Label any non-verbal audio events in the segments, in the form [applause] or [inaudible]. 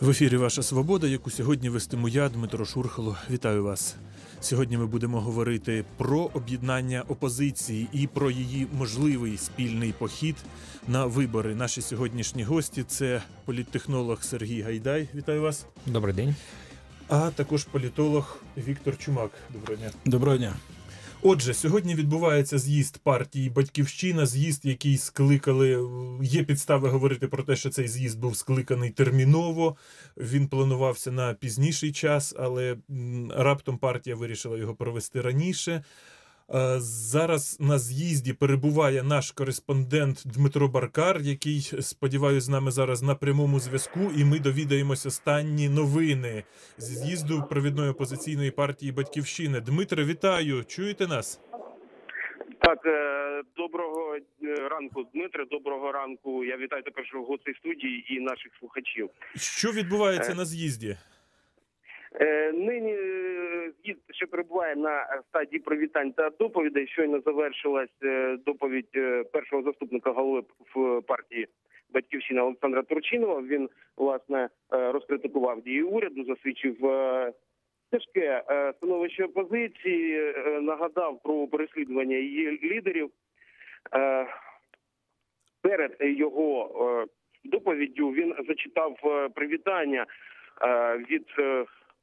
В ефірі Ваша Свобода, яку сьогодні вестиму я, Дмитро Шурхало. Вітаю вас. Сьогодні ми будемо говорити про об'єднання опозиції і про її можливий спільний похід на вибори. Наші сьогоднішні гості це політтехнолог Сергій Гайдай. Вітаю вас. Добрий день. А також політолог Віктор Чумак. Доброго дня. Доброго дня. Отже, сьогодні відбувається з'їзд партії Батьківщина, з'їзд, який скликали. Є підстави говорити про те, що цей з'їзд був скликаний терміново. Він планувався на пізніший час, але раптом партія вирішила його провести раніше. Е, Зараз на з'їзді перебуває наш кореспондент Дмитро Баркар, який, сподіваюся, з нами зараз на прямому зв'язку, і ми довідаємось останні новини зі з'їзду провідної опозиційної партії Батьківщини. Дмитре, вітаю! Чуєте нас? Так, е, доброго е, ранку, Дмитре. Доброго ранку. Я вітаю також гостей студії і наших слухачів. Що відбувається на з'їзді? Е, Нині е, з'їзд ще перебуває на стадії привітань та доповідей. Щойно завершилась е, доповідь першого заступника голови в партії Батьківщина Олександра Турчинова. Він власне розкритикував дії уряду, засвідчив тяжке становище опозиції, нагадав про переслідування її лідерів. Перед його доповіддю він зачитав привітання від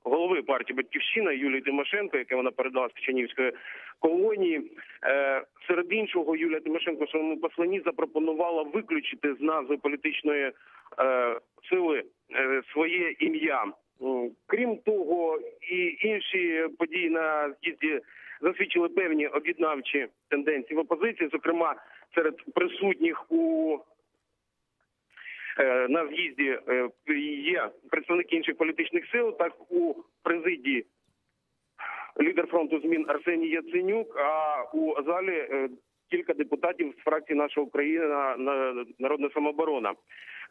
голови партії Батьківщина Юлії Тимошенко, яке вона передала з Печенівської колонії. Е, Серед іншого, Юлія Тимошенко в своєму посланні запропонувала виключити з назви політичної е, сили е, своє ім'я. Крім того, і інші події на з'їзді засвідчили певні об'єднавчі тенденції в опозиції, зокрема серед присутніх у на з'їзді е, є представники інших політичних сил. Так у президії лідер фронту змін Арсеній Яценюк. А у залі е, кілька депутатів з фракції нашого Україна на народна самооборона.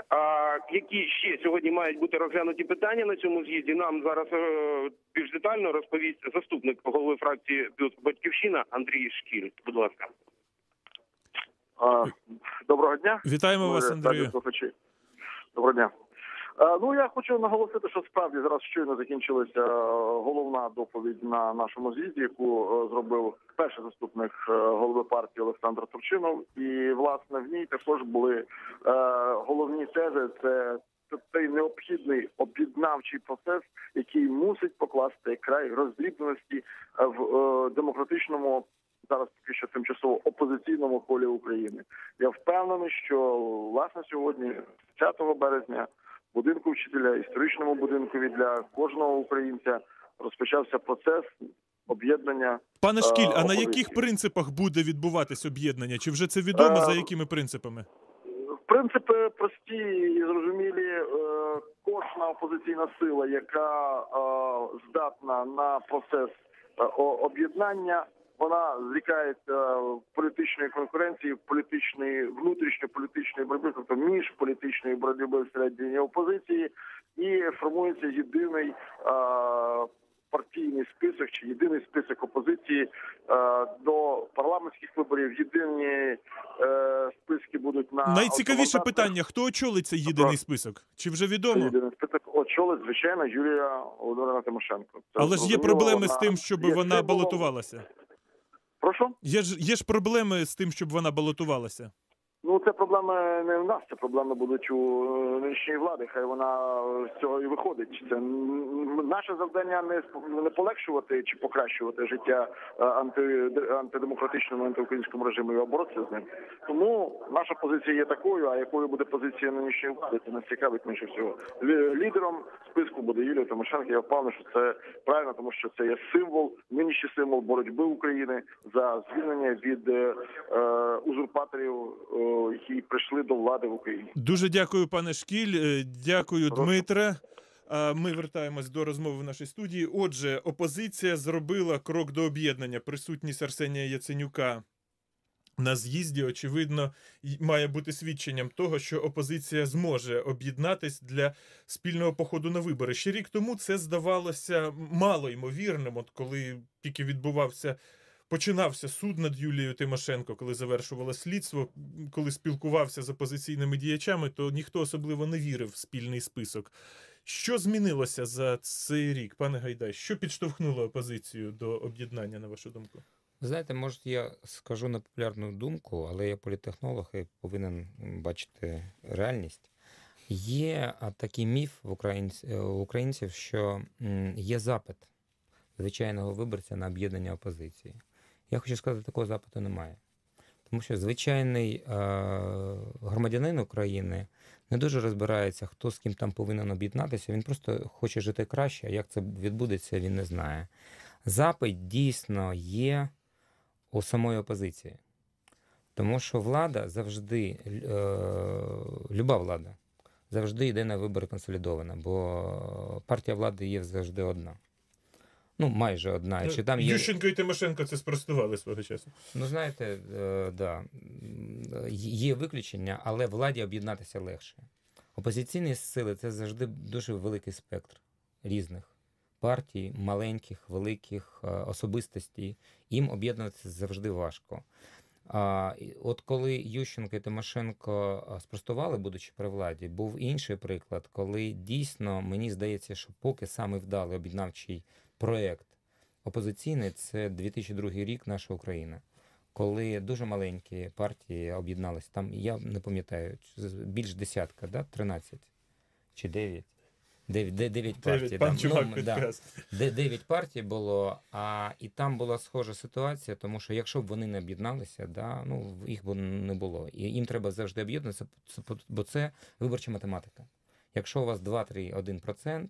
А які ще сьогодні мають бути розглянуті питання на цьому з'їзді? Нам зараз е, більш детально розповість заступник голови фракції Батьківщина Андрій Шкіль. Будь ласка. Доброго дня. Вітаємо вас, Андрію. Доброго дня. Ну я хочу наголосити, що справді зараз щойно закінчилася е, головна доповідь на нашому з'їзді, яку е, зробив перший заступник е, голови партії Олександр Турчинов. І власне в ній також були е, головні тези. Це це цей необхідний об'єднавчий процес, який мусить покласти край роздрібності е, в е, демократичному зараз поки що тимчасово опозиційному колі України. Я впевнений, що власне сьогодні, 30 березня, будинку вчителя, історичному будинку для кожного українця розпочався процес об'єднання. Пане Шкіль, а на яких принципах буде відбуватись об'єднання? Чи вже це відомо? За Е, якими принципами? Принципи прості і зрозумілі. Е, Кожна опозиційна сила, яка е, здатна на процес е, об'єднання, вона зрікається політичної конкуренції, політичної внутрішньополітичної боротьби, тобто між політичної боротьби всередині опозиції, і формується єдиний е, партійний список чи єдиний список опозиції е, до парламентських виборів. Єдині е, списки будуть на Найцікавіше питання: хто очолить цей єдиний список? Чи вже відомо? Єдиний список очолить, звичайно, Юлія Володимирівна Тимошенко. Це Але ж є проблеми з тим, щоб є вона балотувалася. Прошу. Є ж є ж проблеми з тим, щоб вона балотувалася. Ну, це проблеми не в нас, це проблеми будуть у е, нинішньої влади. Хай вона з цього і виходить. Це наше завдання не не полегшувати чи покращувати життя е, анти, антидемократичному антиукраїнському режиму і боротися з ним. Тому наша позиція є такою. А якою буде позиція нинішньої влади, це нас цікавить менше всього. Лідером списку буде Юлія Тимошенко. Я впевнений, що це правильно, тому що це є символ, нинішній символ боротьби України за звільнення від е, е, узурпаторів, е, які прийшли до влади в Україні. Дуже дякую, пане Шкіль. е, Дякую. Дмитре. Ми вертаємось до розмови в нашій студії. Отже, опозиція зробила крок до об'єднання. Присутність Арсенія Яценюка на з'їзді, очевидно, має бути свідченням того, що опозиція зможе об'єднатись для спільного походу на вибори. Ще рік тому це здавалося мало ймовірним, от коли тільки відбувався. Починався суд над Юлією Тимошенко, коли завершувало слідство, коли спілкувався з опозиційними діячами, то ніхто особливо не вірив в спільний список. Що змінилося за цей рік, пане Гайдай? Що підштовхнуло опозицію до об'єднання, на вашу думку? Знаєте, може, я скажу непопулярну думку, але я політехнолог і повинен бачити реальність. Є такий міф в українців, українців, що є запит звичайного виборця на об'єднання опозиції. Я хочу сказати, такого запиту немає. Тому що звичайний е, громадянин України не дуже розбирається, хто з ким там повинен об'єднатися. Він просто хоче жити краще, а як це відбудеться, він не знає. Запит дійсно є у самої опозиції. Тому що влада завжди, е, люба влада, завжди йде на вибори консолідована, бо партія влади є завжди одна. Ну, майже одна. Чи там є... Ющенко і Тимошенко це спростували свого часу. Ну, знаєте, е, да, є виключення, але владі об'єднатися легше. Опозиційні сили це завжди дуже великий спектр різних партій, маленьких, великих е, особистостей. Їм об'єднуватися завжди важко. А, от коли Ющенко і Тимошенко спростували, будучи при владі, був інший приклад, коли дійсно мені здається, що поки саме вдалий об'єднавчий проєкт опозиційний це 2002 рік наша Україна, коли дуже маленькі партії об'єдналися. Там я не пам'ятаю, більш десятка, да? 13 чи 9? 9, 9 партій. Дев'ять, да. Ну, да. Де 9 партій було, а і там була схожа ситуація, тому що якщо б вони не об'єдналися, да, ну їх б не було. І їм треба завжди об'єднатися, бо це виборча математика. Якщо у вас 2-3-1%,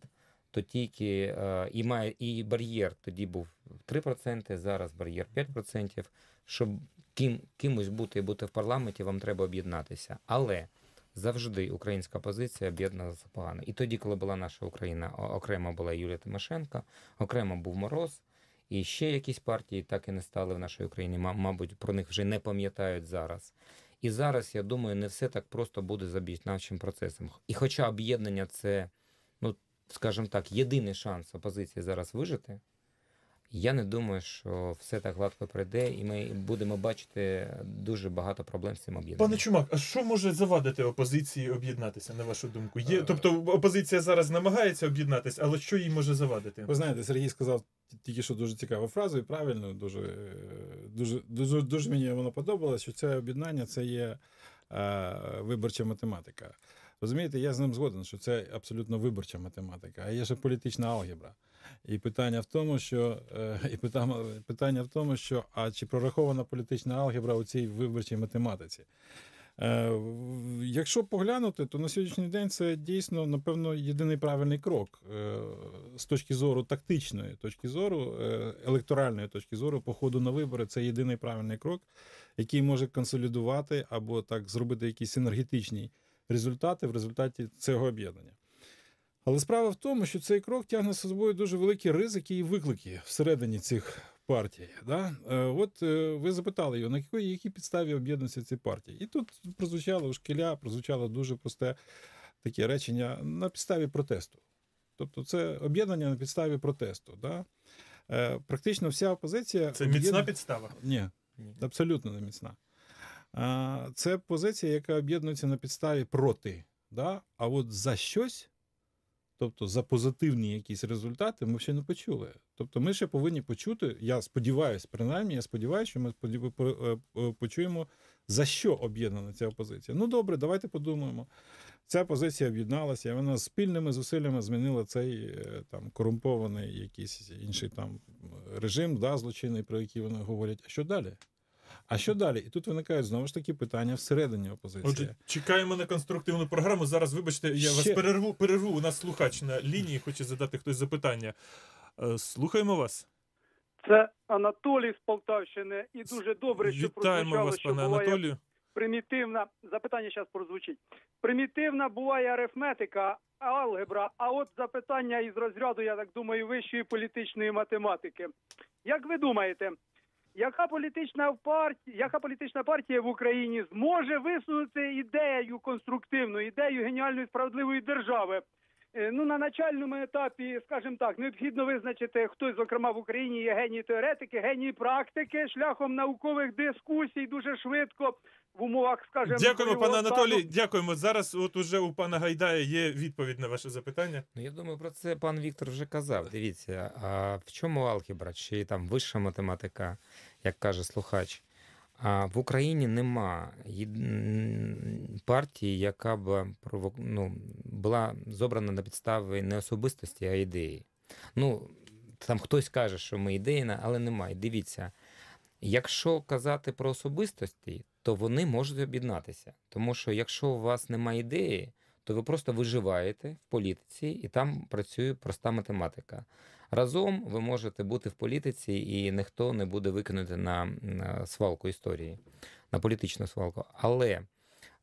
то тільки е, і має і бар'єр тоді був 3%, зараз бар'єр 5%. Щоб ким, кимось бути і бути в парламенті, вам треба об'єднатися. Але завжди українська позиція об'єдналася погано. І тоді, коли була наша Україна, окремо була Юлія Тимошенко, окремо був Мороз, і ще якісь партії так і не стали в нашій Україні. Мабуть, про них вже не пам'ятають зараз. І зараз, я думаю, не все так просто буде з об'єднавчим процесом. І хоча об'єднання це, скажімо так, єдиний шанс опозиції зараз вижити, я не думаю, що все так гладко пройде, і ми будемо бачити дуже багато проблем з цим об'єднанням. Пане Чумак, а що може завадити опозиції об'єднатися, на вашу думку? Є, Е. тобто опозиція зараз намагається об'єднатися, але що їй може завадити? Ви знаєте, Сергій сказав тільки що дуже цікаву фразу, і правильно, дуже, е, дуже, дуже, дуже мені воно подобалось, що це об'єднання це є е, виборча математика. Розумієте, я з ним згоден, що це абсолютно виборча математика, а є ще політична алгебра. І питання в тому, що е, [laughs] і питання, в тому, що а чи прорахована політична алгебра у цій виборчій математиці? Е, Якщо поглянути, то на сьогоднішній день це дійсно, напевно, єдиний правильний крок е, з точки зору тактичної точки зору, електоральної точки зору, по ходу на вибори, це єдиний правильний крок, який може консолідувати або так зробити якісь синергетичні результати в результаті цього об'єднання. Але справа в тому, що цей крок тягне за собою дуже великі ризики і виклики всередині цих партій. Да? Е, От е, ви запитали його, на якій, якій підставі об'єднуються ці партії. І тут прозвучало у шкіля, прозвучало дуже просте таке речення на підставі протесту. Тобто це об'єднання на підставі протесту. Да? Е, Практично вся опозиція. Це міцна підстава. Ні. абсолютно не міцна. Це позиція, яка об'єднується на підставі проти. Да? А от за щось, тобто за позитивні якісь результати, ми ще не почули. Тобто ми ще повинні почути, я сподіваюся, принаймні, я сподіваюся, що ми е, почуємо, за що об'єднана ця опозиція. Ну добре, давайте подумаємо. Ця позиція об'єдналася, і вона спільними зусиллями змінила цей е, там корумпований якийсь інший там режим, да, злочинний, про який вони говорять. А що далі? А що далі? І тут виникають знову ж таки питання всередині опозиції. Отже, чекаємо на конструктивну програму. Зараз, вибачте, я вас перерву, перерву. У нас слухач на лінії, хоче задати хтось запитання. Е, Слухаємо вас. Це Анатолій з Полтавщини, і дуже добре, що Вітаємо прозвучало, вас, що пане буває Анатолію. примітивна. Запитання зараз прозвучить. Примітивна буває арифметика, алгебра. А от запитання із розряду, я так думаю, вищої політичної математики. Як ви думаєте, яка політична партія, яка політична партія в Україні зможе висунути ідею конструктивну, ідею геніальної справедливої держави? Е, Ну, на начальному етапі, скажімо так, необхідно визначити, хто, зокрема, в Україні є генії теоретики, генії практики, шляхом наукових дискусій дуже швидко в умовах, скажімо, Дякуємо, пане Анатолій. стану. Дякуємо. Зараз, от уже у пана Гайдая є відповідь на ваше запитання. Ну, я думаю, про це пан Віктор вже казав. Дивіться, а в чому алгебра чи там вища математика, як каже слухач? А в Україні нема партії, яка б ну, була зобрана на підставі не особистості, а ідеї. Ну, там хтось каже, що ми ідейна, але немає. Дивіться, якщо казати про особистості, то вони можуть об'єднатися. Тому що якщо у вас немає ідеї, то ви просто виживаєте в політиці, і там працює проста математика. Разом ви можете бути в політиці, і ніхто не буде викинути на, свалку історії, на політичну свалку. Але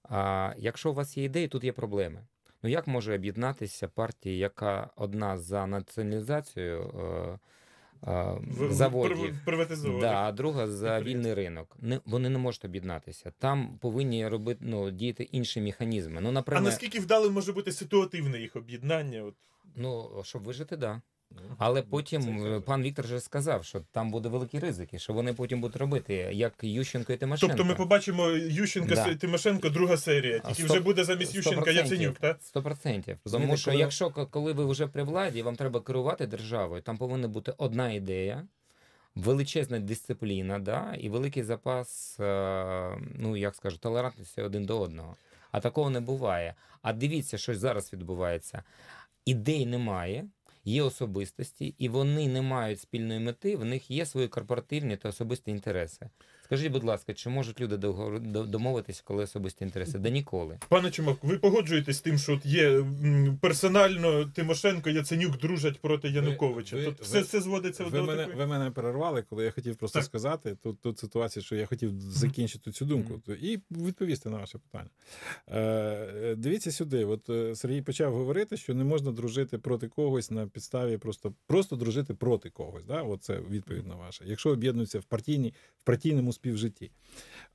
а, якщо у вас є ідеї, тут є проблеми. Ну як може об'єднатися партія, яка одна за націоналізацію е, е, заводів. Да, а друга за вільний ринок. Не, вони не можуть об'єднатися. Там повинні робити ну, діяти інші механізми. Ну, А наскільки вдалим може бути ситуативне їх об'єднання? От ну щоб вижити, да. Але потім е, пан Віктор вже сказав, що там буде великі ризики, що вони потім будуть робити, як Ющенко і Тимошенко. Тобто ми побачимо Ющенка Да. Тимошенко, друга серія. Тільки сто- вже буде замість Ющенка Яценюк, так? Сто процентів. Тому що якщо коли ви вже при владі, вам треба керувати державою, там повинна бути одна ідея, величезна дисципліна, да, і великий запас, е, ну як скажу, толерантності один до одного. А такого не буває. А дивіться, що зараз відбувається. Ідей немає. Є особистості, і вони не мають спільної мети, в них є свої корпоративні та особисті інтереси. Скажіть, будь ласка, чи можуть люди договор- до- домовитись, коли особисті інтереси? Да ніколи. Пане Чумак, ви погоджуєтесь з тим, що от є персонально Тимошенко Яценюк дружать проти Януковича? ви- Тут ви- все, все зводиться Ви до мене, такої? ви мене перервали, коли я хотів просто Так. сказати тут, тут ситуація, що я хотів закінчити цю думку і відповісти на ваше питання. Е, дивіться сюди. От е, Сергій почав говорити, що не можна дружити проти когось на підставі просто, просто дружити проти когось. Да? От це відповідь на ваше. Якщо об'єднуються в партійній, в партійному співжитті.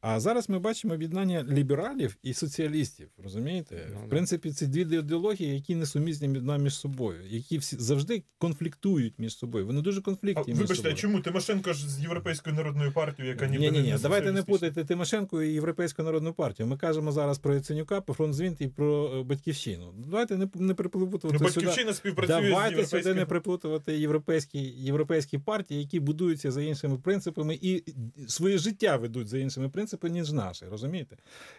А зараз ми бачимо об'єднання лібералів і соціалістів. Розумієте? Ну, в принципі, це дві ідеології, які несумісні між- між собою, які всі завжди конфліктують між собою. Вони дуже А, конфліктні між вибачте, а чому Тимошенко ж з Європейською народною партією, яка ніби Ні, ні, ні, не давайте не путайте Тимошенко і Європейську народну партію. Ми кажемо зараз про Яценюка, про фронтзвінт і про е, батьківщину. Давайте не, не приплутувати Ну, сюди. Батьківщина співпрацює з Давайте сюди не приплутувати європейські, європейські партії, які будуються за іншими принципами і своє життя ведуть за іншими принципами, ніж наші. Розумієте?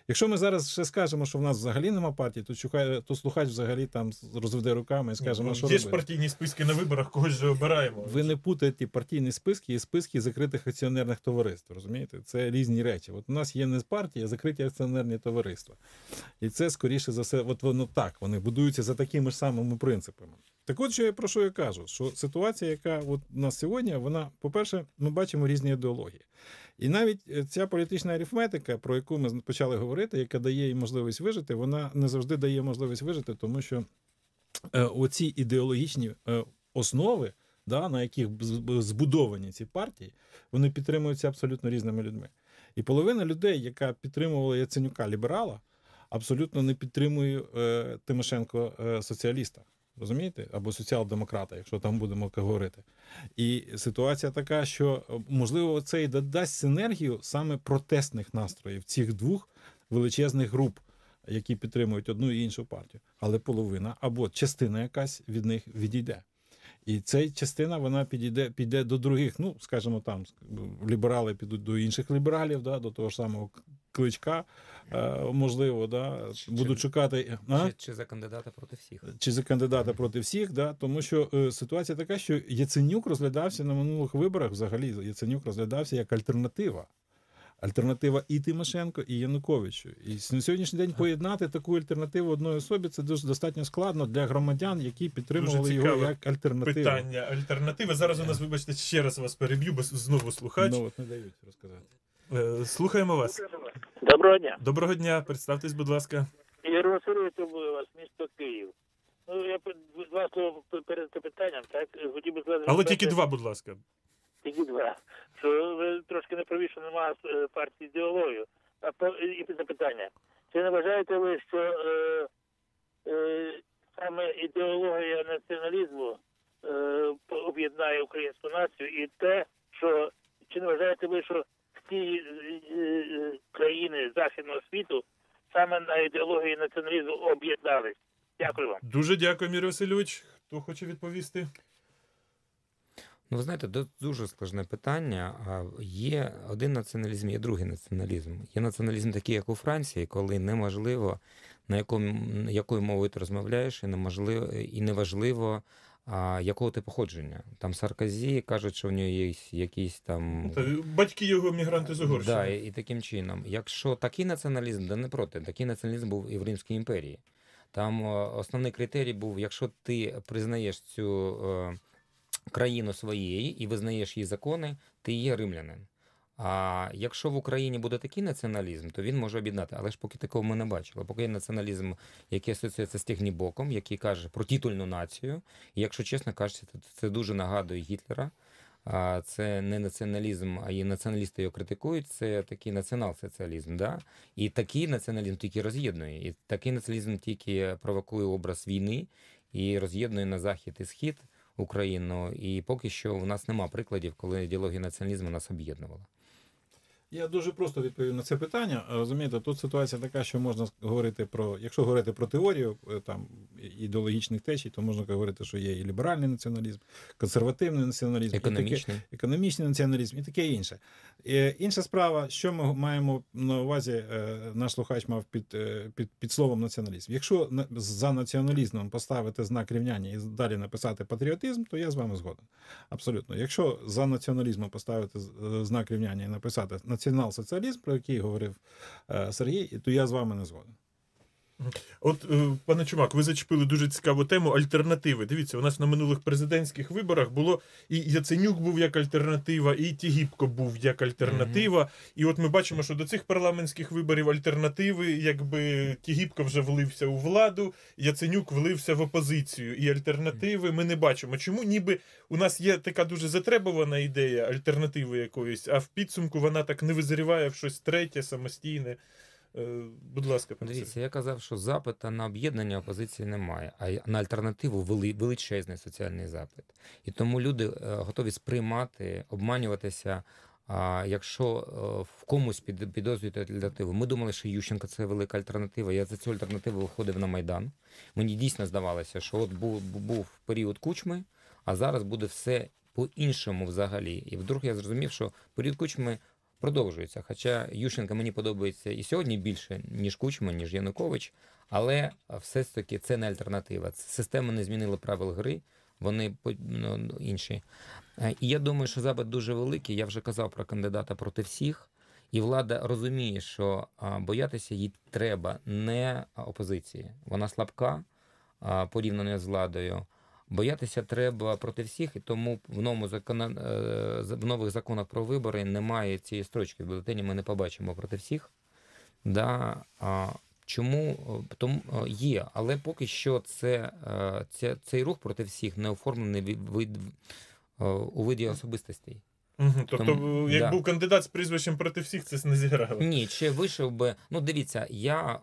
Якщо ми зараз ще скажемо, що в нас взагалі нема партії, то, чухає, то слухач взагалі там розведе руками і скаже, Ну, ну, що є ж партійні списки на виборах, когось же обираємо. Ви не путаєте партійні списки і списки закритих акціонерних товариств. Розумієте? Це різні речі. От у нас є не партія, а закриті акціонерні товариства. І це скоріше за все, от воно так, вони будуються за такими ж самими принципами. Так от що я про що я кажу? Що ситуація, яка от у нас сьогодні, вона, по-перше, ми бачимо різні ідеології. І навіть е, ця політична арифметика, про яку ми почали говорити, яка дає їй можливість вижити, вона не завжди дає можливість вижити, тому що е, оці ідеологічні е, основи, да, на яких збудовані ці партії, вони підтримуються абсолютно різними людьми. І половина людей, яка підтримувала Яценюка ліберала, абсолютно не підтримує Тимошенко соціаліста. Розумієте? Або соціал-демократа, якщо там будемо говорити. І ситуація така, що е, можливо це і додасть синергію саме протестних настроїв цих двох величезних груп, які підтримують одну і іншу партію. Але половина або частина якась від них відійде. І ця частина вона підійде, піде до других. Ну, скажімо, там ліберали підуть до інших лібералів, да, до того ж самого кличка, е, можливо, да, Чи- будуть шукати. А? Чи, чи за кандидата проти всіх? чи за кандидата проти всіх, да, тому що е, ситуація така, що Яценюк розглядався на минулих виборах. Взагалі Яценюк розглядався як альтернатива. Альтернатива і Тимошенко, і Януковичу. І на сьогоднішній день поєднати таку альтернативу одної особі це дуже достатньо складно для громадян, які підтримували його як альтернативу. Питання, альтернативи. Зараз у нас, вибачте, ще раз вас переб'ю, бо знову слухач. Ну, от не дають розказати. Е, Слухаємо вас. Доброго дня. Доброго дня, представтесь, будь ласка. Ігор у вас місто Київ. Ну, я два слова перед запитанням, так? Хотів би сказати, Але тільки два, будь ласка. Тільки два. Що ви трошки не праві, що немає е, партії ідеологію. А по- і запитання. Чи не вважаєте ви, що е, е, саме ідеологія націоналізму е, об'єднає українську націю і те, що чи не вважаєте ви, що всі е, е, країни західного світу саме на ідеології націоналізму об'єднались? Дякую вам. Дуже дякую, Мір Васильович. Хто хоче відповісти? Ну, ви знаєте, ду- дуже складне питання. Є один націоналізм, є другий націоналізм. Є націоналізм такий, як у Франції, коли неможливо, на якому, якою мовою ти розмовляєш, і неможливо, і неважливо, а, якого ти походження. Там Сарказі кажуть, що в нього є якісь там. Та, батьки його мігранти з Угорщини. Да, і, і таким чином. Якщо такий націоналізм, да не проти, такий націоналізм був і в Римській імперії. Там е, основний критерій був, якщо ти признаєш цю е, країну своєю і визнаєш її закони, ти є римлянин. А якщо в Україні буде такий націоналізм, то він може об'єднати. Але ж поки такого ми не бачили. Поки є націоналізм, який асоціюється з технібоком, який каже про титульну націю. І якщо чесно кажучи, це дуже нагадує Гітлера. А це не націоналізм, а і націоналісти його критикують. Це такий націонал-соціалізм. Да? І такий націоналізм тільки роз'єднує. І такий націоналізм тільки провокує образ війни і роз'єднує на захід і схід Україну. І поки що в нас нема прикладів, коли ідеологія націоналізму нас об'єднувала. Я дуже просто відповів на це питання. Розумієте, тут ситуація така, що можна говорити про, якщо говорити про теорію е, там ідеологічних течій, то можна говорити, що є і ліберальний націоналізм, консервативний націоналізм, і таке- Економічний. економічний націоналізм і таке інше. Е, Інша справа, що ми маємо на увазі, е, наш слухач мав під, е, під, під словом націоналізм. Якщо за націоналізмом поставити знак рівняння і далі написати патріотизм, то я з вами згоден. Абсолютно. Якщо за націоналізмом поставити е, знак рівняння і написати націонал-соціалізм, про який говорив е, Сергій, то я з вами не згоден. От, е, пане Чумак, ви зачепили дуже цікаву тему альтернативи. Дивіться, у нас на минулих президентських виборах було і Яценюк був як альтернатива, і Тігіпко був як альтернатива. І от ми бачимо, що до цих парламентських виборів альтернативи, якби Тігіпко вже влився у владу, Яценюк влився в опозицію. І альтернативи ми не бачимо. Чому ніби у нас є така дуже затребувана ідея альтернативи якоїсь, а в підсумку вона так не визріває в щось третє, самостійне. Е, Будь ласка, пане Дивіться, я казав, що запита на об'єднання опозиції немає, а на альтернативу величезний соціальний запит. І тому люди е, готові сприймати, обманюватися. А якщо е, в комусь під, підозрюють альтернативу, ми думали, що Ющенко це велика альтернатива. Я за цю альтернативу виходив на Майдан. Мені дійсно здавалося, що от був, був період кучми, а зараз буде все по-іншому взагалі. І вдруг я зрозумів, що період кучми продовжується. Хоча Ющенко мені подобається і сьогодні більше, ніж Кучма, ніж Янукович, але все ж таки це не альтернатива. Система не змінила правил гри, вони ну, інші. Е, І я думаю, що запит дуже великий. Я вже казав про кандидата проти всіх. І влада розуміє, що боятися їй треба не опозиції. Вона слабка порівняно з владою. Боятися треба проти всіх, і тому в новому закона, е, в нових законах про вибори немає цієї строчки. В бюлетені ми не побачимо проти всіх. Да, чому Е, тому е, є, але поки що це, це цей рух проти всіх не оформлений від, від, у виді особистостей. Угу. Тобто, Тому- як да. був кандидат з прізвищем проти всіх, це не зіграло. Ні, ще вийшов би. Ну, дивіться, я,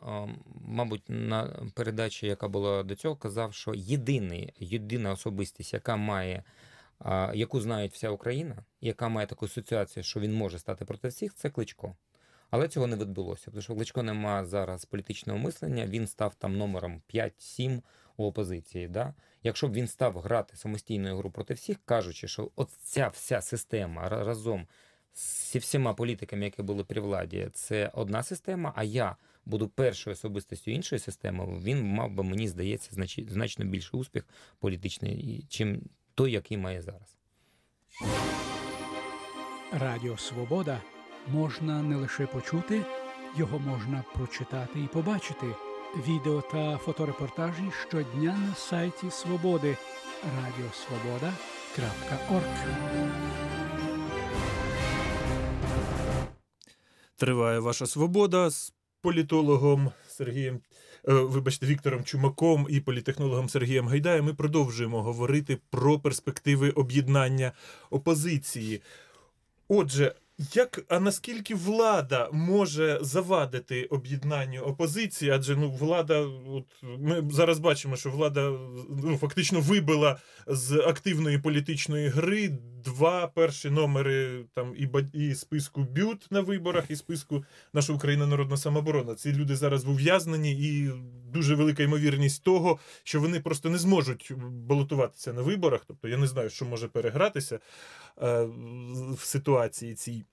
мабуть, на передачі, яка була до цього, казав, що єдиний, єдина особистість, яка має, яку знають вся Україна, яка має таку асоціацію, що він може стати проти всіх, це Кличко. Але цього не відбулося, тому що Кличко немає зараз політичного мислення, він став там номером 5-7 у опозиції. Да? Якщо б він став грати самостійну гру проти всіх, кажучи, що от ця вся система разом зі всіма політиками, які були при владі, це одна система, а я буду першою особистістю іншої системи, він мав би, мені здається, значно більший успіх політичний, чим той, який має зараз. Радіо Свобода можна не лише почути, його можна прочитати і побачити. Відео та фоторепортажі щодня на сайті Свободи радіосвобода.орг. Триває ваша свобода з політологом Сергієм, е, вибачте, Віктором Чумаком і політехнологом Сергієм Гайдаєм. Ми продовжуємо говорити про перспективи об'єднання опозиції. Отже, Як, а наскільки влада може завадити об'єднанню опозиції? Адже ну влада, от ми зараз бачимо, що влада ну фактично вибила з активної політичної гри два перші номери там і і списку бют на виборах, і списку наша Україна Народна самооборона. Ці люди зараз в ув'язненні, і дуже велика ймовірність того, що вони просто не зможуть балотуватися на виборах. Тобто я не знаю, що може перегратися в ситуації цій.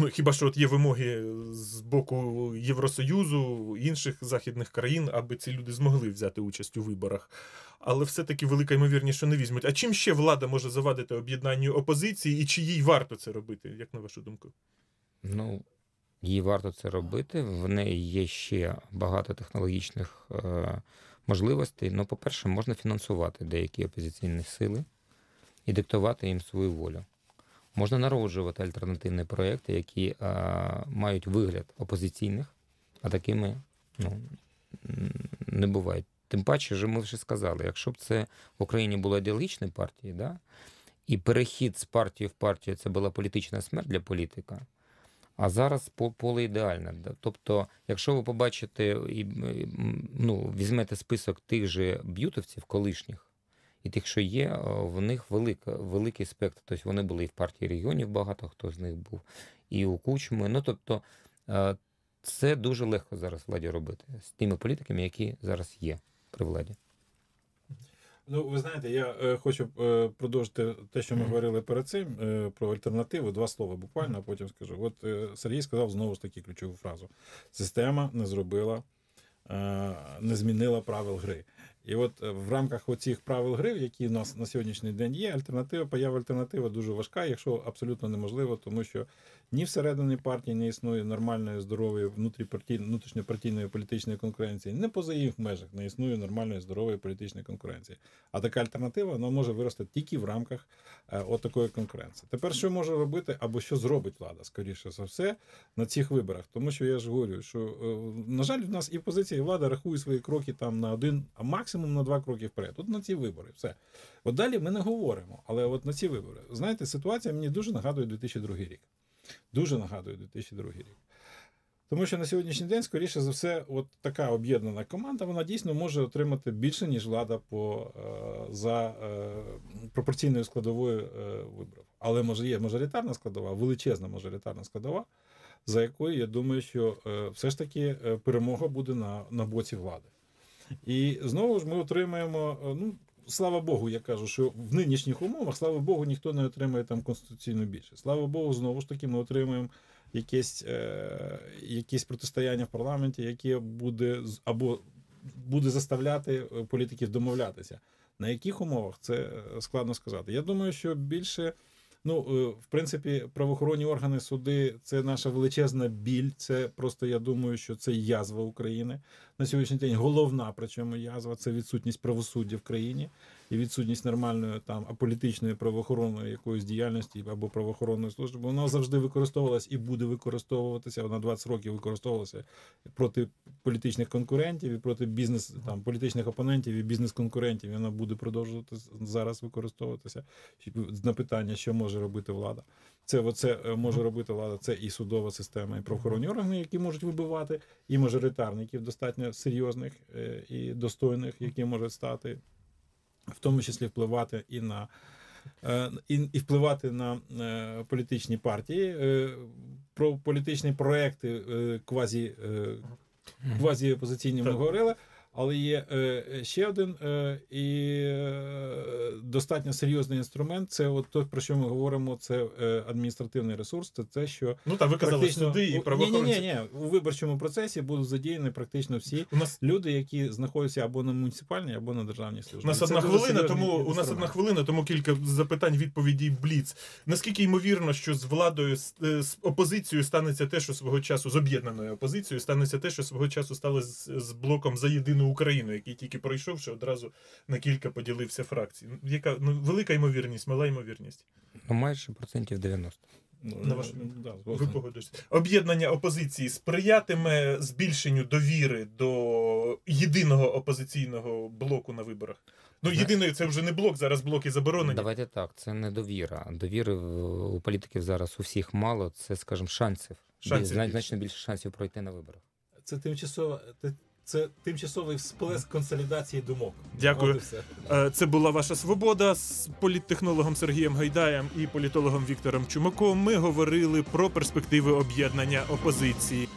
Ну, хіба що от є вимоги з боку Євросоюзу, інших західних країн, аби ці люди змогли взяти участь у виборах. Але все-таки велика ймовірність, що не візьмуть. А чим ще влада може завадити об'єднанню опозиції, і чи їй варто це робити, як на вашу думку? Ну, їй варто це робити. В неї є ще багато технологічних е, можливостей. Ну, по-перше, можна фінансувати деякі опозиційні сили і диктувати їм свою волю. Можна народжувати альтернативні проекти, які е, мають вигляд опозиційних, а такими ну, не бувають. Тим паче, що ми вже сказали, якщо б це в Україні була ідеологічна партія, да, і перехід з партії в партію це була політична смерть для політика. А зараз поле ідеальне. Тобто, якщо ви побачите і ну, візьмете список тих же б'ютовців, колишніх, і тих, що є, в них велика, великий спектр. Тобто вони були і в партії регіонів, багато хто з них був, і у Кучми. Ну, тобто, е, це дуже легко зараз владі робити з тими політиками, які зараз є при владі. Ну, ви знаєте, я е, хочу е, продовжити те, що ми Мгм. говорили перед цим е, про альтернативу. Два слова буквально, а потім скажу. От е, Сергій сказав знову ж таки ключову фразу: система не зробила, е, не змінила правил гри. І от е, в рамках оцих правил гри, які у нас на сьогоднішній день є, альтернатива, поява альтернатива дуже важка, якщо абсолютно неможливо, тому що ні всередині партії не існує нормальної, здорової внутрішньопартійної політичної конкуренції, не поза їх межах не існує нормальної здорової політичної конкуренції. А така альтернатива вона може вирости тільки в рамках е, от такої конкуренції. Тепер що може робити або що зробить влада, скоріше за все, на цих виборах? Тому що я ж говорю, що е, на жаль, в нас і позиція, і влада рахує свої кроки там на один, а максимум на два кроки вперед. От на ці вибори, все. От далі ми не говоримо, але от на ці вибори. Знаєте, ситуація мені дуже нагадує 2002 рік. Дуже нагадує 2002 рік. Тому що на сьогоднішній день, скоріше за все, от така об'єднана команда, вона дійсно може отримати більше, ніж влада по, е, за е, пропорційною складовою е, виборів. Але може є мажоритарна складова, величезна мажоритарна складова, за якою я думаю, що все ж таки перемога буде на, на боці влади. І знову ж ми отримаємо. Ну, слава Богу, я кажу, що в нинішніх умовах, слава Богу, ніхто не отримає там конституційну більшість. Слава Богу, знову ж таки, ми отримаємо якесь, е, якесь протистояння в парламенті, яке буде або буде заставляти е, політиків домовлятися. На яких умовах це е, складно сказати. Я думаю, що більше. Ну, е, в принципі, правоохоронні органи, суди це наша величезна біль. Це просто я думаю, що це язва України на сьогоднішній день. Головна, причому язва це відсутність правосуддя в країні і відсутність нормальної там аполітичної правоохоронної якоїсь діяльності або правоохоронної служби. Вона завжди використовувалась і буде використовуватися. Вона 20 років використовувалася проти політичних конкурентів і проти бізнес там політичних опонентів і бізнес-конкурентів. Вона буде продовжувати зараз використовуватися. На питання, що може робити влада. Це оце е, може робити влада. Це і судова система, і правоохоронні органи, які можуть вибивати, і мажоритарників достатньо серйозних е, і достойних, які можуть стати, в тому числі впливати і на. е, І, і впливати на е, політичні партії, про політичні проекти квазі, квазі опозиційні ми говорили, але є е, ще один е, і е, достатньо серйозний інструмент. Це от те, про що ми говоримо, це е, адміністративний ресурс. Це те, що Ну так, ви казали, суди і ні, ні, правоохоронці. ні, у виборчому процесі будуть задіяні практично всі У нас люди, які знаходяться або на муніципальній, або на державній службі. У нас Це одна хвилина, тому у нас одна хвилина, тому кілька запитань, відповідей бліц. Наскільки ймовірно, що з владою з, е, з опозицією станеться те, що свого часу з об'єднаною опозицією станеться те, що свого часу стало з, з блоком за єдину Україну, який тільки пройшовши, одразу на кілька поділився фракцій. Ну, Яка ну велика ймовірність, мала ймовірність? Ну, майже процентів 90. Ну, на ваш- да, Ви згоден. Об'єднання опозиції сприятиме збільшенню довіри до єдиного опозиційного блоку на виборах. Ну, єдине, це вже не блок, зараз блоки заборонені. Давайте так, це не довіра. Довіри у політиків зараз у всіх мало. Це, скажімо, шансів. Шансів більше. значно більше шансів пройти на виборах. Це тимчасово. Це тимчасовий всплеск консолідації думок. Дякую. Е, Це була ваша свобода з політтехнологом Сергієм Гайдаєм і політологом Віктором Чумаком. Ми говорили про перспективи об'єднання опозиції.